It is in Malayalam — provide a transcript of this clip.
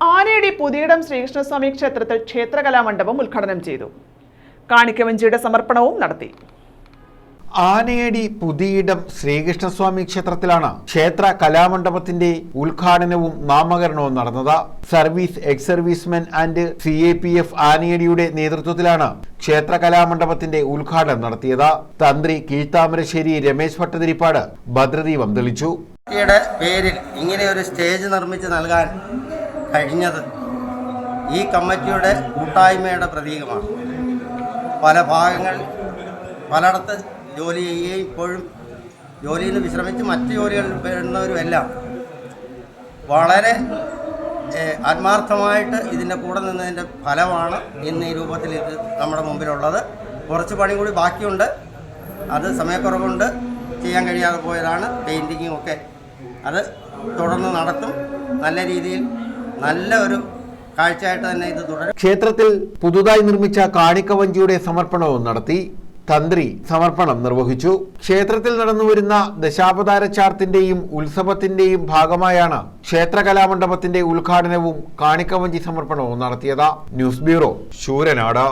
ആനയടി പുതിയിടം ശ്രീകൃഷ്ണസ്വാമി ക്ഷേത്രത്തിൽ ക്ഷേത്രകലാമണ്ഡപം ഉദ്ഘാടനം ചെയ്തു. കാണിക്കവഞ്ചിയുടെ സമർപ്പണവും നടത്തി. ആനയടി പുതിയിടം ശ്രീകൃഷ്ണസ്വാമി ക്ഷേത്രത്തിലാണ് ക്ഷേത്ര കലാമണ്ഡപത്തിന്റെ ഉദ്ഘാടനവും നാമകരണവും നടന്നത്. Service ex servicemen and C A P F ആനയടിയുടെ നേതൃത്വത്തിലാണ് ക്ഷേത്ര കലാമണ്ഡപത്തിന്റെ ഉദ്ഘാടനം നടത്തിയത്. തന്ത്രി കീഴ്ത്താമരശ്ശേരി രമേശ് ഭട്ടതിരിപ്പാട് ഭദ്രദീപം തെളിച്ചു. പേരിൽ ഇങ്ങനെ ഒരു സ്റ്റേജ് നിർമ്മിച്ച് നൽകാൻ കഴിഞ്ഞത് ഈ കമ്മിറ്റിയുടെ കൂട്ടായ്മയുടെ പ്രതീകമാണ്. പല ഭാഗങ്ങൾ പലയിടത്ത് ജോലി ചെയ്യുകയും ഇപ്പോഴും ജോലിയിൽ നിന്ന് വിശ്രമിച്ച് മറ്റ് ജോലികളിൽ വരുന്നവരുമെല്ലാം വളരെ ആത്മാർത്ഥമായിട്ട് ഇതിന്റെ കൂടെ നിന്നതിന്റെ ഫലമാണ് ഇന്ന് ഈ രൂപത്തിൽ ഇത് നമ്മുടെ മുമ്പിലുള്ളത്. കുറച്ച് പണി കൂടി ബാക്കിയുണ്ട്. അത് സമയക്കുറവുണ്ട്. ചെയ്യാൻ കഴിയാതെ പോയതാണ് പെയിന്റിങ്ങും ഒക്കെ അത് തുടർന്ന് നടത്തും. നല്ല രീതിയിൽ നല്ല ഒരു കാഴ്ചയായിട്ട് തന്നെ ഇത് തുടരും. ക്ഷേത്രത്തിൽ പുതുതായി നിർമ്മിച്ച കാണിക്കവഞ്ചിയുടെ സമർപ്പണവും നടത്തി തന്ത്രി സമർപ്പണം നിർവഹിച്ചു. ക്ഷേത്രത്തിൽ നടന്നുവരുന്ന ദശാവതാര ചാർത്തിന്റെയും ഉത്സവത്തിന്റെയും ഭാഗമായാണ് ക്ഷേത്ര കലാമണ്ഡപത്തിന്റെ ഉദ്ഘാടനവും കാണിക്കവഞ്ചി സമർപ്പണവും നടത്തിയത്. News bureau Sooranad